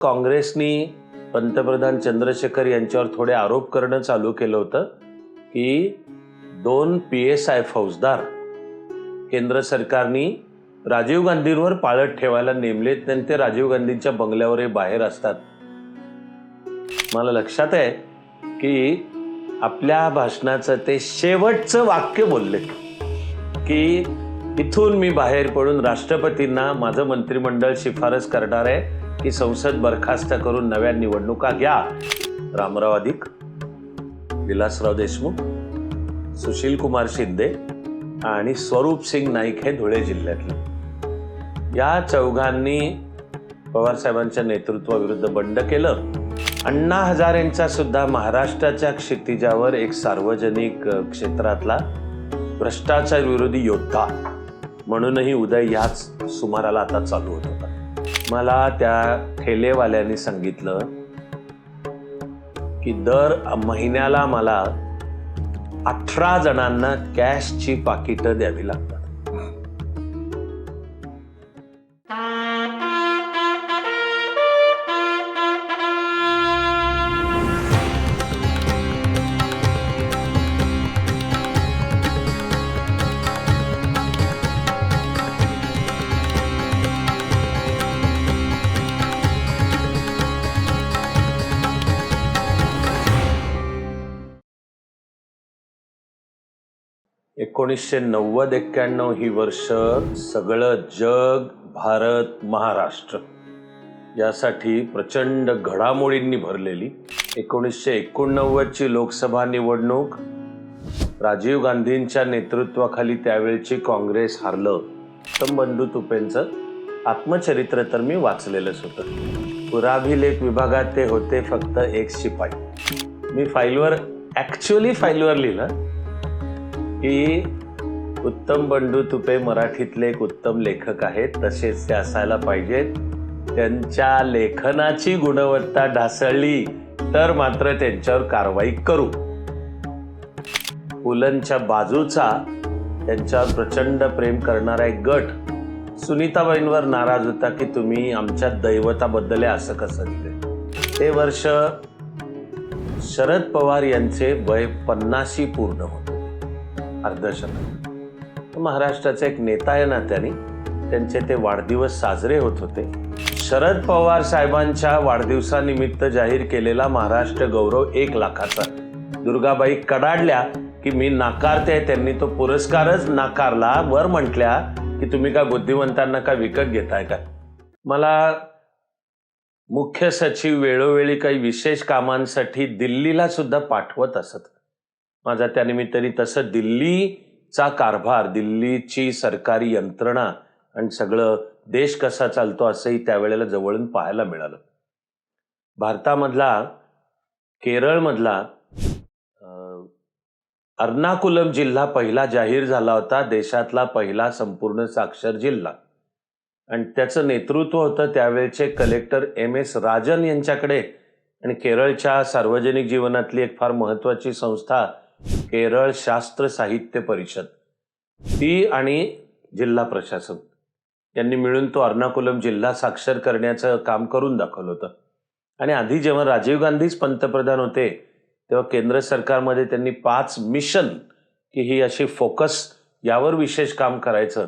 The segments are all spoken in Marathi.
काँग्रेसनी पंतप्रधान चंद्रशेखर यांच्यावर थोडे आरोप करणं चालू केलं होतं की दोन पी एस आय फौजदार केंद्र सरकारनी राजीव गांधींवर पाळत ठेवायला नेमलेत आणि ते राजीव गांधींच्या बंगल्यावरही बाहेर असतात. मला लक्षात आहे की आपल्या भाषणाचं ते शेवटचं वाक्य बोलले की इथून मी बाहेर पडून राष्ट्रपतींना माझं मंत्रिमंडळ शिफारस करणार आहे. की संसद बरखास्त करून नव्या निवडणुका घ्या. रामराव अधिक विलासराव देशमुख सुशील कुमार शिंदे आणि स्वरूप सिंग नाईक हे धुळे जिल्ह्यातले. या चौघांनी पवारसाहेबांच्या नेतृत्वाविरुद्ध बंड केलं. अण्णा हजारेंचा सुद्धा महाराष्ट्राच्या क्षितिजावर एक सार्वजनिक क्षेत्रातला भ्रष्टाचार विरोधी योद्धा. म्हणूनही उदय ह्याच सुमाराला आता चालू होतं. मला त्या ठेलेवाल्यांनी सांगितलं की दर महिन्याला मला अठरा जणांना कॅशची पाकिटं द्यावी लागतात. एकोणीसशे नव्वद एक्क्याण्णव ही वर्ष सगळं जग भारत महाराष्ट्र यासाठी प्रचंड घडामोडींनी भरलेली एकोणीसशे एकोणनव्वदची लोकसभा निवडणूक. राजीव गांधींच्या नेतृत्वाखाली त्यावेळची काँग्रेस हारलं. तर बंडू तुपेंचं आत्मचरित्र तर मी वाचलेलंच होतं. पुराभिलेख विभागात ते होते फक्त एक शिपाई. मी फाईलवर ॲक्च्युअली फाईलवर लिहिलं. की उत्तम बंडू तुपे मराठीतले एक उत्तम लेखक आहेत तसेच ते असायला पाहिजेत. त्यांच्या लेखनाची गुणवत्ता ढासळली तर मात्र त्यांच्यावर कारवाई करू. पुलंच्या बाजूचा त्यांच्यावर प्रचंड प्रेम करणारा एक गट सुनीताबाईंवर नाराज होता की तुम्ही आमच्या दैवताबद्दल हे असं कसं ते वर्ष शरद पवार यांचे वय पन्नाशी पूर्ण होते. अर्धशतक महाराष्ट्राचा एक नेता आहे ना त्यांनी त्यांचे ते वाढदिवस साजरे होत होते. शरद पवार साहेबांच्या वाढदिवसानिमित्त जाहीर केलेला महाराष्ट्र गौरव एक लाखाचा. दुर्गाबाई कडाडल्या की मी नाकारते त्यांनी तो पुरस्कारच नाकारला. वर म्हटल्या की तुम्ही काय बुद्धिवंतांना का विकत घेताय का? मला मुख्य सचिव वेळोवेळी काही विशेष कामांसाठी दिल्लीला सुद्धा पाठवत असत. माझा त्यानिमित्ताने तसं दिल्लीचा कारभार दिल्लीची सरकारी यंत्रणा आणि सगळं देश कसा चालतो असंही त्यावेळेला जवळून पाहायला मिळालं. भारतामधला केरळमधला अर्नाकुलम जिल्हा पहिला जाहीर झाला होता देशातला पहिला संपूर्ण साक्षर जिल्हा. आणि त्याचं नेतृत्व होतं त्यावेळचे कलेक्टर एम एस राजन यांच्याकडे. आणि केरळच्या सार्वजनिक जीवनातली एक फार महत्त्वाची संस्था केरळ शास्त्र साहित्य परिषद ती आणि जिल्हा प्रशासन. यांनी मिळून तो अर्नाकुलम जिल्हा साक्षर करण्याचं काम करून दाखवलं होतं. आणि आधी जेव्हा राजीव गांधीच पंतप्रधान होते तेव्हा केंद्र सरकारमध्ये त्यांनी पाच मिशन की ही अशी फोकस यावर विशेष काम करायचं.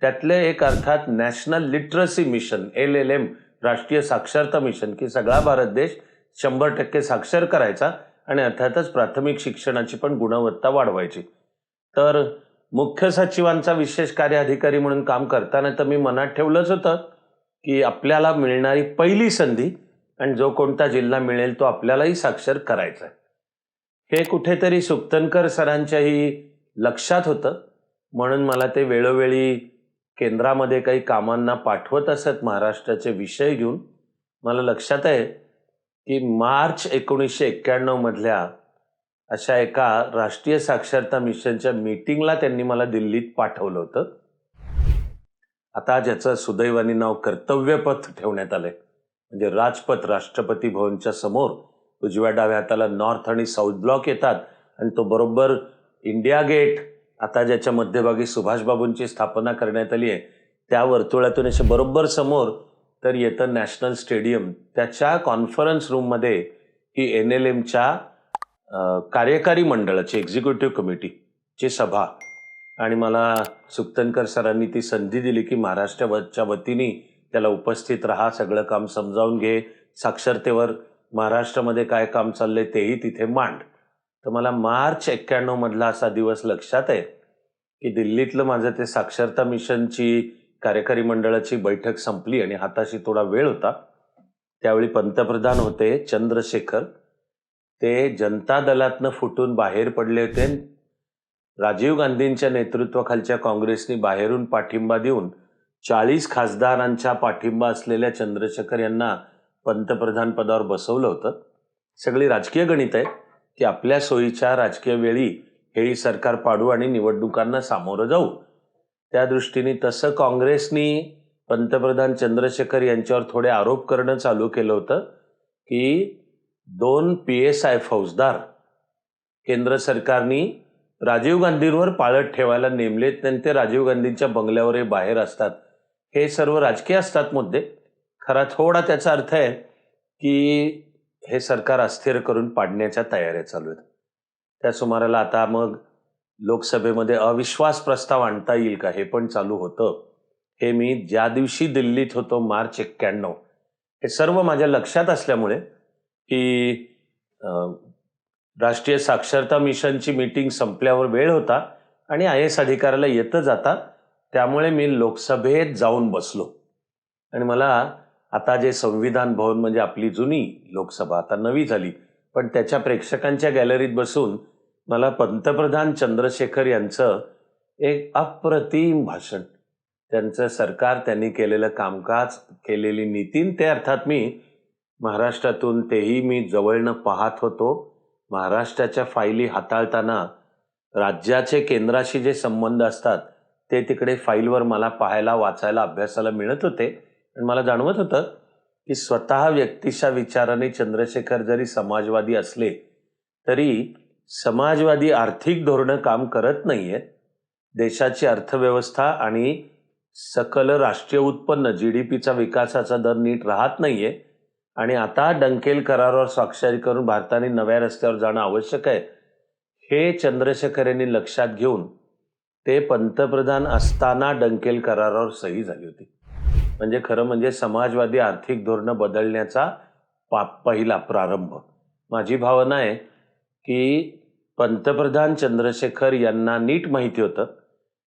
त्यातले एक अर्थात national literacy mission L L M राष्ट्रीय साक्षरता मिशन की सगळा भारत देश शंभर टक्के साक्षर करायचा. आणि अर्थातच प्राथमिक शिक्षणाची पण गुणवत्ता वाढवायची. तर मुख्य सचिवांचा विशेष कार्याधिकारी म्हणून काम करताना तर मी मनात ठेवलंच होतं की आपल्याला मिळणारी पहिली संधी आणि जो कोणता जिल्हा मिळेल तो आपल्यालाही साक्षर करायचा आहे. हे कुठेतरी सुप्तनकर सरांच्याही लक्षात होतं. म्हणून मला ते वेळोवेळी केंद्रामध्ये काही कामांना पाठवत असत महाराष्ट्राचे विषय घेऊन. मला लक्षात आहे की मार्च एकोणीसशे एक्क्याण्णव मधल्या अशा एका राष्ट्रीय साक्षरता मिशनच्या मीटिंगला त्यांनी मला दिल्लीत पाठवलं होतं. आता ज्याचं सुदैवानी नाव कर्तव्यपथ ठेवण्यात आलंय. म्हणजे राजपथ राष्ट्रपती भवनच्या समोर उजव्या डाव्या हाताला नॉर्थ आणि साऊथ ब्लॉक येतात आणि तो बरोबर इंडिया गेट आता ज्याच्या मध्यभागी सुभाषबाबूंची स्थापना करण्यात आली आहे त्या वर्तुळातून असे बरोबर समोर तर येतं नॅशनल स्टेडियम. त्याच्या कॉन्फरन्स रूममध्ये ही एन एल एमच्या कार्यकारी मंडळाची एक्झिक्युटिव्ह कमिटीची सभा. आणि मला सुक्तनकर सरांनी ती संधी दिली की महाराष्ट्राच्या वतीने त्याला उपस्थित राहा सगळं काम समजावून घे साक्षरतेवर महाराष्ट्रामध्ये काय काम चाललंय तेही तिथे मांड. तर मला मार्च एक्क्याण्णवमधला असा दिवस लक्षात आहे की दिल्लीतलं माझं ते साक्षरता मिशनची कार्यकारी मंडळाची बैठक संपली आणि हाताशी थोडा वेळ होता. त्यावेळी पंतप्रधान होते चंद्रशेखर. ते जनता दलातनं फुटून बाहेर पडले होते. राजीव गांधींच्या नेतृत्वाखालच्या काँग्रेसनी बाहेरून पाठिंबा देऊन चाळीस खासदारांच्या पाठिंबा असलेल्या चंद्रशेखर यांना पंतप्रधान पदावर बसवलं होतं. सगळी राजकीय गणित आहे की आपल्या सोयीच्या राजकीय वेळी हेही सरकार पाडू आणि निवडणुकांना सामोरं जाऊ. त्या दृष्टीने तसं काँग्रेसनी पंतप्रधान चंद्रशेखर यांच्यावर थोडे आरोप करणं चालू केलं होतं की दोन पी एस आय फौजदार केंद्र सरकारनी राजीव गांधींवर पाळत ठेवायला नेमलेत आणि ते राजीव गांधींच्या बंगल्यावर बाहेर असतात. हे सर्व राजकीय असतात मुद्दे. खरा थोडा त्याचा अर्थ आहे की हे सरकार अस्थिर करून पाडण्याच्या तयाऱ्या चालू आहेत. त्या सुमाराला आता मग लोकसभेमध्ये अविश्वास प्रस्ताव आणता येईल का? हे पण चालू होतं. हे मी ज्या दिवशी दिल्लीत होतो मार्च एक्क्याण्णव. हे सर्व माझ्या लक्षात असल्यामुळे की राष्ट्रीय साक्षरता मिशनची मीटिंग संपल्यावर वेळ होता आणि आय एस अधिकाऱ्याला येतं जाता त्यामुळे मी लोकसभेत जाऊन बसलो. आणि मला आता जे संविधान भवन म्हणजे आपली जुनी लोकसभा आता नवी झाली पण त्याच्या प्रेक्षकांच्या गॅलरीत बसून मला पंतप्रधान चंद्रशेखर यांचं एक अप्रतिम भाषण. त्यांचं सरकार त्यांनी केलेलं कामकाज केलेली नीतीन ते अर्थात मी महाराष्ट्रातून तेही मी जवळनं पाहत होतो. महाराष्ट्राच्या फायली हाताळताना राज्याचे केंद्राशी जे संबंध असतात ते तिकडे फाईलवर मला पाहायला वाचायला अभ्यासाला मिळत होते. आणि मला जाणवत होतं की स्वतः व्यक्तिशा विचाराने चंद्रशेखर जरी समाजवादी असले तरी समाजवादी आर्थिक धोरणं काम करत नाही आहेत देशाची अर्थव्यवस्था आणि सकल राष्ट्रीय उत्पन्न जी डी पीचा विकासाचा दर नीट राहत नाही आहे आणि आता डंकेल करारावर स्वाक्षरी करून भारताने नव्या रस्त्यावर जाणं आवश्यक आहे. हे चंद्रशेखर यांनी लक्षात घेऊन ते पंतप्रधान असताना डंकेल करारावर सही झाली होती. म्हणजे खरं म्हणजे समाजवादी आर्थिक धोरणं बदलण्याचा पा पहिला प्रारंभ. माझी भावना आहे की पंतप्रधान चंद्रशेखर यांना नीट माहिती होतं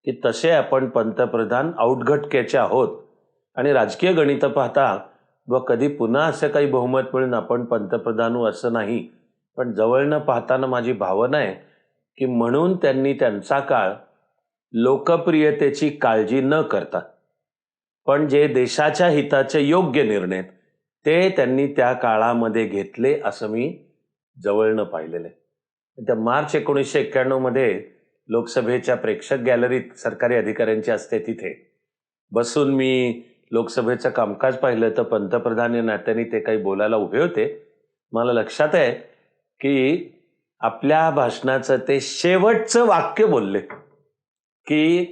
की तसे आपण पंतप्रधान आउटघटक्याचे आहोत. आणि राजकीय गणितं पाहता व कधी पुन्हा असं काही बहुमत मिळून आपण पंतप्रधान होऊ असं नाही. पण जवळनं पाहताना माझी भावना आहे की म्हणून त्यांनी त्यांचा काळ लोकप्रियतेची काळजी न करता पण जे देशाच्या हिताचे योग्य निर्णय आहेत, ते त्यांनी त्या काळामध्ये घेतले असं मी जवळनं पाहिलेलं आहे. त्या मार्च एकोणीसशे एक्क्याण्णवमध्ये लोकसभेच्या प्रेक्षक गॅलरीत सरकारी अधिकाऱ्यांची असते तिथे. बसून मी लोकसभेचं कामकाज पाहिलं तर पंतप्रधान या नात्याने ते काही बोलायला उभे होते. मला लक्षात आहे की आपल्या भाषणाचं ते शेवटचं वाक्य बोलले की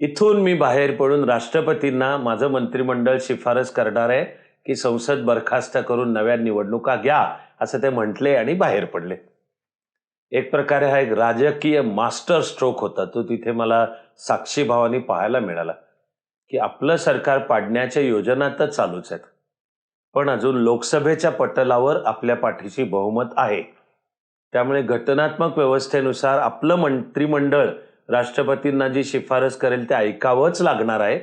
इथून मी बाहेर पडून राष्ट्रपतींना माझं मंत्रिमंडळ शिफारस करणार आहे की संसद बरखास्त करून नव्या निवडणुका घ्या असं ते म्हटले आणि बाहेर पडले. एक प्रकारे हा एक राजकीय मास्टर स्ट्रोक होता. तो तिथे मला साक्षीभावाने पाहायला मिळाला की आपलं सरकार पाडण्याच्या योजना तर चालूच आहेत. पण अजून लोकसभेच्या पटलावर आपल्या पाठीशी बहुमत आहे. त्यामुळे घटनात्मक व्यवस्थेनुसार आपलं मंत्रिमंडळ राष्ट्रपतींना जी शिफारस करेल ते ऐकावंच लागणार आहे.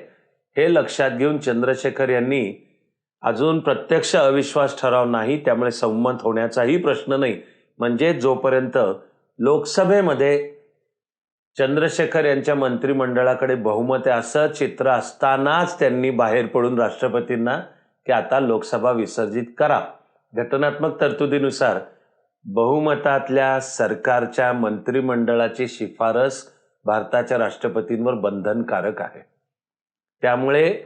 हे लक्षात घेऊन चंद्रशेखर यांनी अजून प्रत्यक्ष अविश्वास ठराव नाही त्यामुळे संमत होण्याचाही प्रश्न नाही. म्हणजे जोपर्यंत लोकसभेमध्ये चंद्रशेखर यांच्या मंत्रिमंडळाकडे बहुमत आहे असं चित्र असतानाच त्यांनी बाहेर पडून राष्ट्रपतींना की आता लोकसभा विसर्जित करा. घटनात्मक तरतुदीनुसार बहुमतातल्या सरकारच्या मंत्रिमंडळाची शिफारस भारताच्या राष्ट्रपतींवर बंधनकारक आहे. त्यामुळे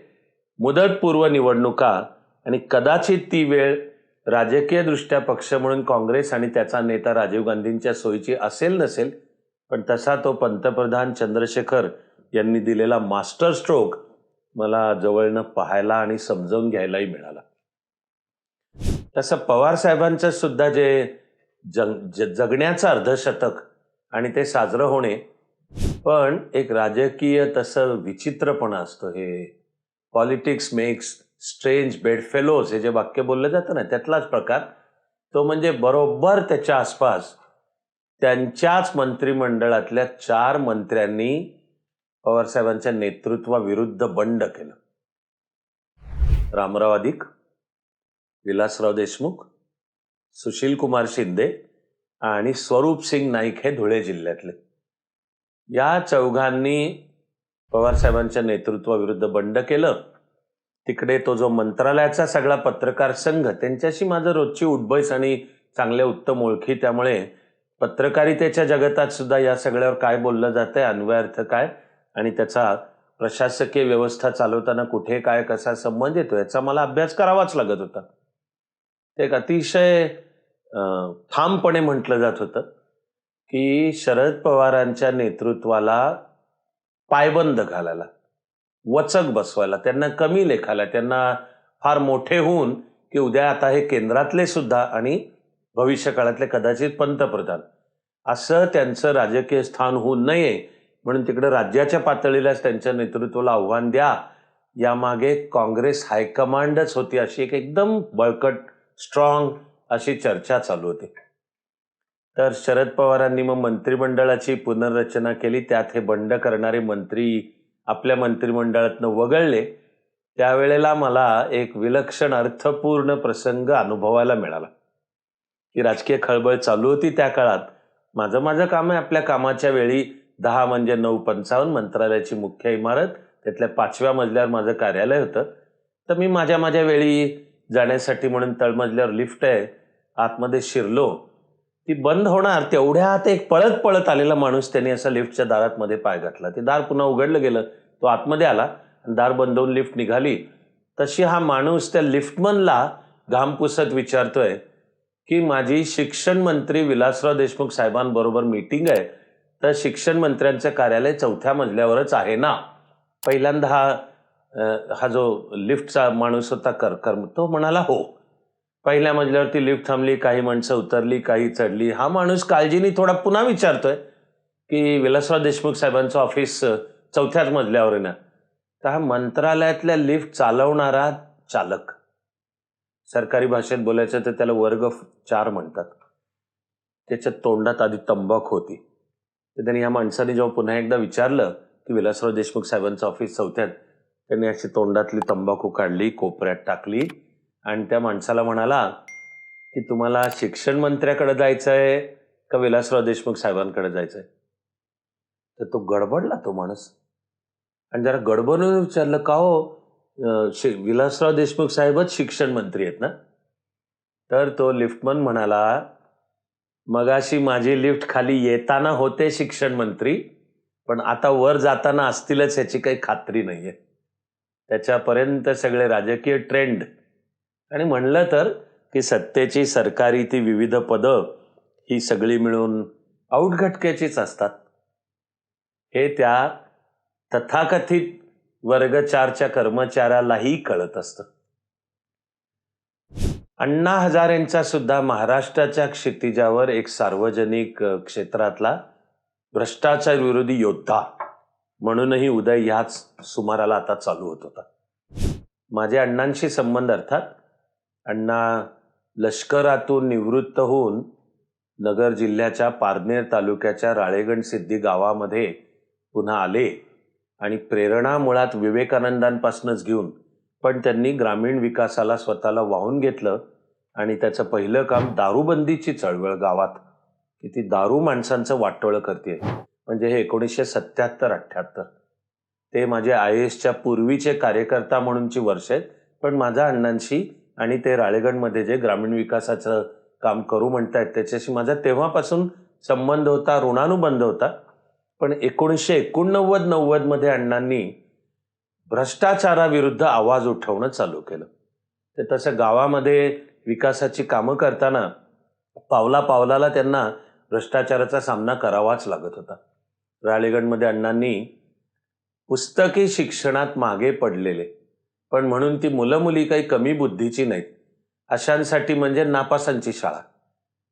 मुदतपूर्व निवडणुका आणि कदाचित ती वेळ राजकीयदृष्ट्या पक्ष म्हणून काँग्रेस आणि त्याचा नेता राजीव गांधींच्या सोयीची असेल नसेल पण तसा तो पंतप्रधान चंद्रशेखर यांनी दिलेला मास्टर स्ट्रोक मला जवळनं पाहायला आणि समजावून घ्यायलाही मिळाला. तसं पवार साहेबांचं सुद्धा जे जग जगण्याचं अर्धशतक आणि ते साजरं होणे पण एक राजकीय तसं विचित्रपणा असतो हे. पॉलिटिक्स मेक्स स्ट्रेंज बेडफेलोज हे जे वाक्य बोललं जातं ना त्यातलाच प्रकार. तो म्हणजे बरोबर त्याच्या आसपास त्यांच्याच मंत्रिमंडळातल्या चार मंत्र्यांनी पवारसाहेबांच्या नेतृत्वाविरुद्ध बंड केलं. रामराव अधिक विलासराव देशमुख सुशील कुमार शिंदे आणि स्वरूप सिंग नाईक हे धुळे जिल्ह्यातले. या चौघांनी पवारसाहेबांच्या नेतृत्वाविरुद्ध बंड केलं. तिकडे तो जो मंत्रालयाचा सगळा पत्रकार संघ त्यांच्याशी माझं रोजची उठबैस आणि चांगल्या उत्तम ओळखी. त्यामुळे पत्रकारितेच्या जगतात सुद्धा या सगळ्यावर काय बोललं जातं आहे अन्वयार्थ काय आणि त्याचा प्रशासकीय व्यवस्था चालवताना कुठे काय कसा संबंध येतो याचा मला अभ्यास करावाच लागत होता. ते एक अतिशय ठामपणे म्हटलं जात होतं की शरद पवारांच्या नेतृत्वाला पायबंद घालायला. वचक बसवायला त्यांना कमी लेखायला त्यांना फार मोठे होऊन की उद्या आता हे केंद्रातले सुद्धा आणि भविष्य काळातले कदाचित पंतप्रधान. असं त्यांचं राजकीय स्थान होऊ नये म्हणून तिकडे राज्याच्या पातळीलाच त्यांच्या नेतृत्वाला आव्हान द्या. यामागे काँग्रेस हायकमांडच होती अशी एक एकदम बळकट स्ट्रॉंग अशी चर्चा चालू होती. तर शरद पवारांनी मग मंत्रिमंडळाची पुनर्रचना केली त्यात हे बंड करणारे मंत्री आपल्या मंत्रिमंडळातनं वगळले त्यावेळेला मला एक विलक्षण अर्थपूर्ण प्रसंग अनुभवायला मिळाला. की राजकीय खळबळ चालू होती त्या काळात. माझं माझं काम आहे आपल्या कामाच्या वेळी. दहा म्हणजे नऊ पंचावन्न मंत्रालयाची मुख्य इमारत. त्यातल्या पाचव्या मजल्यावर माझं कार्यालय होतं. तर मी माझ्या माझ्या वेळी जाण्यासाठी म्हणून तळमजल्यावर लिफ्ट आहे. आतमध्ये शिरलो. ती बंद होणार तेवढ्यात एक पळत पळत आलेला माणूस त्यांनी असा लिफ्टच्या दारात मध्ये पाय घातला. ते दार पुन्हा उघडलं गेलं तो आतमध्ये आला दार बंद होऊन लिफ्ट निघाली. तशी हा माणूस त्या लिफ्टमनला घाम पुसत विचारतोय की माझी शिक्षण मंत्री विलासराव देशमुख साहेबांबरोबर मीटिंग आहे. तर शिक्षण मंत्र्यांचं कार्यालय चौथ्या मजल्यावरच आहे ना? पहिल्यांदा हा हा जो लिफ्टचा माणूस होता कर कर तो म्हणाला हो. पहिल्या मजल्यावरती लिफ्ट थांबली काही माणसं उतरली काही चढली. हा माणूस काळजीने थोडा पुन्हा विचारतोय की विलासराव देशमुख साहेबांचं ऑफिस चौथ्याच मजल्यावर आहे ना? तर हा मंत्रालयातल्या लिफ्ट चालवणारा चालक. सरकारी भाषेत बोलायचं तर त्याला वर्ग चार म्हणतात. त्याच्या तोंडात आधी तंबाखू होती. तर त्यांनी या माणसाने जेव्हा पुन्हा एकदा विचारलं की विलासराव देशमुख साहेबांचं ऑफिस चौथ्यात त्यांनी अशी तोंडातली तंबाखू काढली कोपऱ्यात टाकली आणि त्या माणसाला म्हणाला की तुम्हाला शिक्षण मंत्र्याकडे जायचं आहे का विलासराव देशमुख साहेबांकडे जायचं आहे तर तो गडबडला तो माणूस. आणि जरा गडबडून विचारलं का हो? शि- विलासराव देशमुख साहेबच शिक्षण मंत्री आहेत ना? तर तो लिफ्टमन म्हणाला मगाशी माझी लिफ्ट खाली येताना होते शिक्षण मंत्री पण आता वर जाताना असतीलच याची काही खात्री नाहीये. त्याच्यापर्यंत सगळे राजकीय ट्रेंड आणि म्हणलं तर की सत्तेची सरकारी ती विविध पदं ही सगळी मिळून आउटघटक्याचीच असतात. हे त्या तथाकथित वर्ग चारच्या कर्मचाऱ्यालाही कळत असतं. अण्णा हजारेंचा सुद्धा महाराष्ट्राच्या क्षितिजावर एक सार्वजनिक क्षेत्रातला भ्रष्टाचार विरोधी योद्धा म्हणूनही उदय ह्याच सुमाराला आता चालू होत होता. माझे अण्णांशी संबंध अर्थात अण्णा लष्करातून निवृत्त होऊन नगर जिल्ह्याच्या पारनेर तालुक्याच्या राळेगण सिद्धी गावामध्ये पुन्हा आले आणि प्रेरणा मुळात विवेकानंदांपासूनच घेऊन पण त्यांनी ग्रामीण विकासाला स्वतःला वाहून घेतलं आणि त्याचं पहिलं काम दारूबंदीची चळवळ गावात. की ती दारू माणसांचं वाटोळं करते म्हणजे हे एकोणीसशे सत्याहत्तर अठ्ठ्याहत्तर ते माझे आय एसच्या पूर्वीचे कार्यकर्ता म्हणूनची वर्ष आहेत पण माझा अण्णांशी आणि ते राळेगणमध्ये जे ग्रामीण विकासाचं काम करू म्हणतायत त्याच्याशी माझा तेव्हापासून संबंध होता ऋणानुबंध होता. पण एकोणीसशे एकोणनव्वद नव्वदमध्ये अण्णांनी भ्रष्टाचाराविरुद्ध आवाज उठवणं चालू केलं. ते तसं गावामध्ये विकासाची कामं करताना पावला पावलाला त्यांना भ्रष्टाचाराचा सामना करावाच लागत होता. राळेगणमध्ये अण्णांनी पुस्तकी शिक्षणात मागे पडलेले. पण म्हणून ती मुलं मुली काही कमी बुद्धीची नाहीत. अशांसाठी म्हणजे नापासांची शाळा.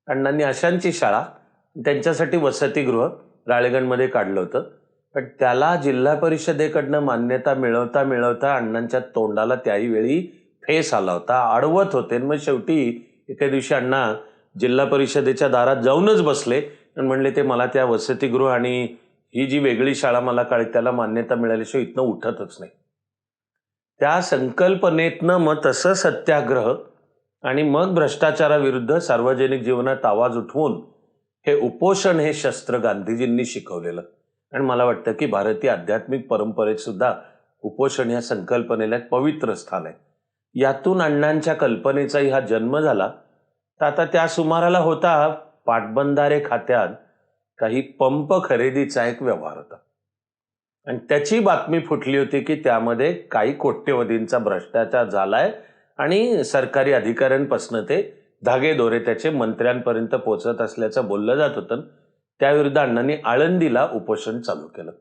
अण्णांनी अशांची शाळा त्यांच्यासाठी वसतिगृह राळेगणमध्ये काढलं होतं. पण त्याला जिल्हा परिषदेकडनं मान्यता मिळवता मिळवता अण्णांच्या तोंडाला त्याही वेळी फेस आला होता. अडवत होते. मग शेवटी एके दिवशी अण्णा जिल्हा परिषदेच्या दारात जाऊनच बसले आणि म्हणले ते मला त्या वसतिगृह आणि ही जी वेगळी शाळा मला काळी त्याला मान्यता मिळाल्याशिवाय इथनं उठतच नाही. त्या संकल्पनेतनं मग तसं सत्याग्रह आणि मग भ्रष्टाचाराविरुद्ध सार्वजनिक जीवनात आवाज उठवून हे उपोषण हे शस्त्र गांधीजींनी शिकवलेलं. आणि मला वाटतं की भारतीय आध्यात्मिक परंपरेत सुद्धा उपोषण या संकल्पनेला एक पवित्र स्थान आहे. यातून अण्णांच्या कल्पनेचाही हा जन्म झाला. तर आता त्या सुमाराला होता पाटबंधारे खात्यात काही पंप खरेदीचा एक व्यवहार होता. आणि त्याची बातमी फुटली होती की त्यामध्ये काही कोट्यवधींचा भ्रष्टाचार झालाय आणि सरकारी अधिकाऱ्यांपासून ते धागेदोरे त्याचे मंत्र्यांपर्यंत पोचत असल्याचं बोललं जात होतं. त्याविरुद्ध अण्णांनी आळंदीला उपोषण चालू केलं.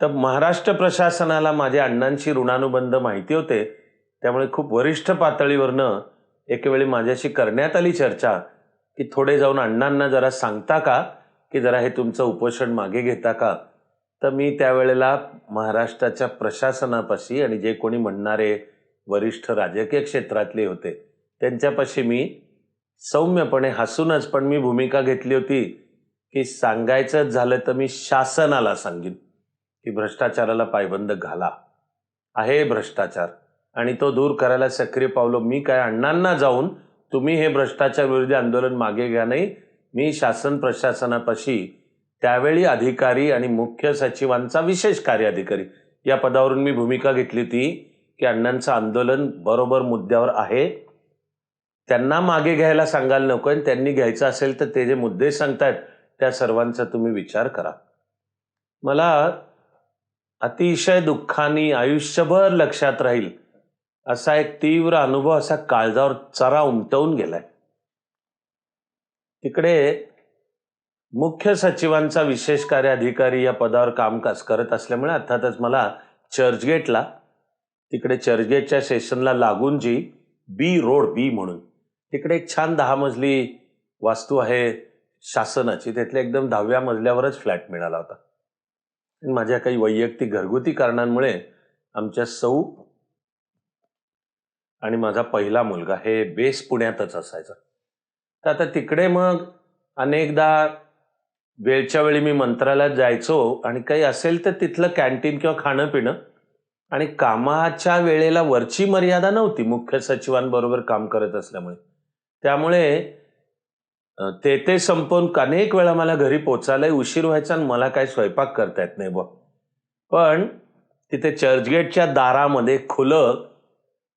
तर महाराष्ट्र प्रशासनाला माझ्या अण्णांशी ऋणानुबंध माहिती होते. त्यामुळे खूप वरिष्ठ पातळीवरनं एकेवेळी माझ्याशी करण्यात आली चर्चा. की थोडे जाऊन अण्णांना जरा सांगता का? की जरा हे तुमचं उपोषण मागे घेता का? तर मी त्यावेळेला महाराष्ट्राच्या प्रशासनापाशी आणि जे कोणी म्हणणारे वरिष्ठ राजकीय क्षेत्रातले होते त्यांच्यापाशी मी सौम्यपणे हसूनच पण मी भूमिका घेतली होती की सांगायचं झालं तर मी शासनाला सांगेन की भ्रष्टाचाराला पायबंद घाला. आहे भ्रष्टाचार आणि तो दूर करायला सक्रिय पावलो मी काय अण्णांना जाऊन तुम्ही हे भ्रष्टाचार विरोधी आंदोलन मागे घ्या नाही मी शासन प्रशासनापाशी त्यावेळी अधिकारी आणि मुख्य सचिवांचा विशेष कार्याधिकारी. या पदावरून मी भूमिका घेतली ती की अण्णांचं आंदोलन बरोबर मुद्द्यावर आहे. त्यांना मागे घ्यायला सांगायला नको आणि त्यांनी घ्यायचं असेल तर ते जे मुद्दे सांगतायत त्या सर्वांचा तुम्ही विचार करा. मला अतिशय दुःखाने आयुष्यभर लक्षात राहील असा एक तीव्र अनुभव असा काळजावर चरा उमटवून गेलाय. तिकडे मुख्य सचिवांचा विशेष कार्य अधिकारी या पदावर कामकाज करत असल्यामुळे अर्थातच मला चर्चगेटला तिकडे चर्चगेटच्या सेशनला लागून जी बी रोड बी म्हणून तिकडे एक छान दहा मजली वास्तू आहे शासनाची त्यातल्या एकदम दहाव्या मजल्यावरच फ्लॅट मिळाला होता. माझ्या काही वैयक्तिक घरगुती कारणांमुळे आमच्या सौ आणि माझा पहिला मुलगा हे बेस पुण्यातच असायचा. तर आता तिकडे मग अनेकदा वेळच्या वेळी मी मंत्रालयात जायचो आणि काही असेल तर तिथलं कॅन्टीन किंवा खाणं पिणं आणि कामाच्या वेळेला वरची मर्यादा नव्हती मुख्य सचिवांबरोबर काम करत असल्यामुळे. त्यामुळे ते ते संपवून अनेक वेळा मला घरी पोचायलाही उशीर व्हायचा आणि मला काही स्वयंपाक करता येत नाही बघ पण तिथे चर्चगेटच्या दारामध्ये खुलं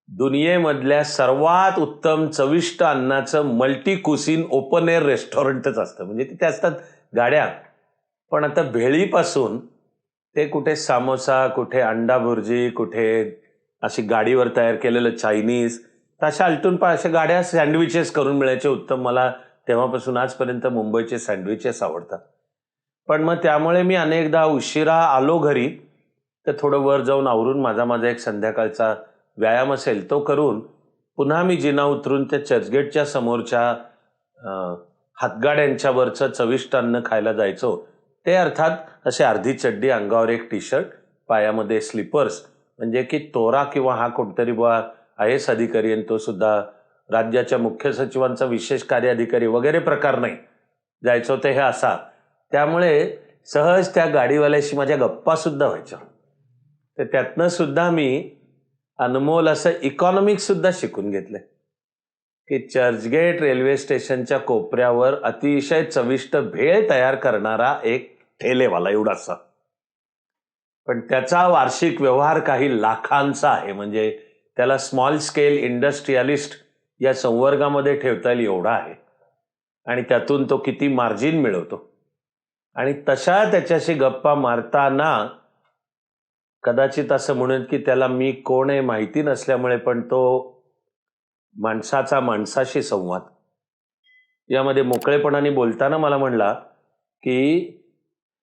दुनियेमधल्या सर्वात उत्तम चविष्ट अन्नाचं मल्टी कुसिन ओपन एअर रेस्टॉरंटच असतं. म्हणजे तिथे असतात गाड्या. पण आता भेळीपासून ते कुठे सामोसा कुठे अंडा भुर्जी कुठे अशी गाडीवर तयार केलेलं चायनीज तर अशा आलटून पा अशा गाड्या सँडविचेस करून मिळायचे उत्तम मला तेव्हापासून आजपर्यंत मुंबईचे सँडविचेस आवडतात. पण मग त्यामुळे मी अनेकदा उशिरा आलो घरी तर थोडं वर जाऊन आवरून माझा माझा एक संध्याकाळचा व्यायाम असेल तो करून पुन्हा मी जिना उतरून त्या चर्चगेटच्या समोरच्या हातगाड्यांच्यावरचं चविष्ट अन्न खायला जायचो. ते अर्थात असे अर्धी चड्डी अंगावर एक टी शर्ट पायामध्ये स्लिपर्स म्हणजे की तोरा किंवा हा कोणतरी बुवा आय एस अधिकारी आणि तो सुद्धा राज्याच्या मुख्य सचिवांचा विशेष कार्य अधिकारी वगैरे प्रकार नाही. जायचो ते हे असा. त्यामुळे सहज त्या गाडीवाल्याशी माझ्या गप्पासुद्धा व्हायच्या. तर त्यातनं सुद्धा मी अनमोल असं इकॉनॉमिक्ससुद्धा शिकून शिकून आहे की चर्चगेट रेल्वे स्टेशनच्या कोपऱ्यावर अतिशय चविष्ट भेळ तयार करणारा एक ठेलेवाला एवढासा. पण त्याचा वार्षिक व्यवहार काही लाखांचा आहे. म्हणजे त्याला स्मॉल स्केल इंडस्ट्रियलिस्ट या संवर्गामध्ये ठेवता येईल एवढा आहे. आणि त्यातून तो किती मार्जिन मिळवतो. आणि तशा त्याच्याशी गप्पा मारताना कदाचित असं म्हणून की त्याला मी कोण आहे माहिती नसल्यामुळे पण तो माणसाचा माणसाशी संवाद. यामध्ये मोकळेपणाने बोलताना मला म्हणला की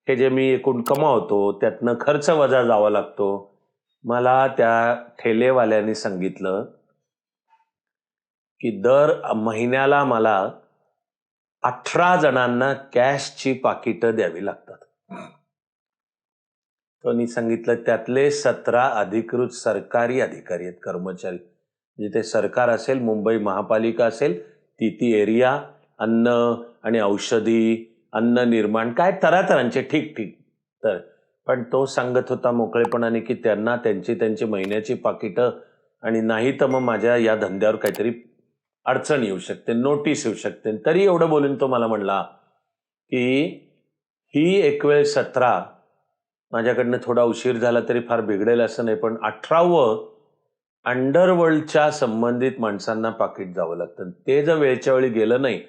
हे जे मी एकूण कमावतो त्यातनं खर्च वजा जावा लागतो. मला त्या ठेलेवाल्याने सांगितलं की दर महिन्याला मला अठरा जणांना कॅशची पाकिटं द्यावी लागतात. त्यांनी सांगितलं त्यातले सतरा अधिकृत सरकारी अधिकारी आहेत कर्मचारी. जिथे सरकार असेल मुंबई महापालिका असेल ती ती एरिया अन्न आणि औषधी अन्न निर्माण काय तरातरांचे ठीक ठीक. तर पण तो सांगत होता मोकळेपणाने की त्यांना त्यांची त्यांची महिन्याची पाकिटं आणि नाही तर मग माझ्या या धंद्यावर काहीतरी अडचण येऊ शकते नोटीस येऊ शकते. तरी एवढं बोलून तो मला म्हणला की ही एक वेळ सतरा माझ्याकडनं थोडा उशीर झाला तरी फार बिघडेल असं नाही पण अठरावं अंडरवर्ल्डच्या संबंधित माणसांना पाकिट जावं लागतं. ते जर वेळच्या वेळी गेलं नाही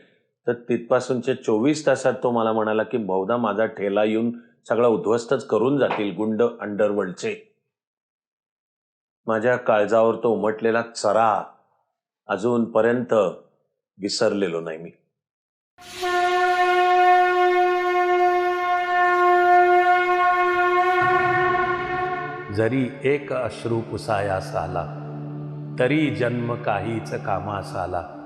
तर तिथपासूनच्या चोवीस तासात तो मला म्हणाला की बहुधा माझा ठेला येऊन सगळा उद्ध्वस्तच करून जातील गुंड अंडरवर्ल्डचे. माझ्या काळजावर तो उमटलेला चरा अजूनपर्यंत विसरलेलो नाही मी. जरी एक अश्रू पुसायास आला तरी जन्म काहीच कामास आला.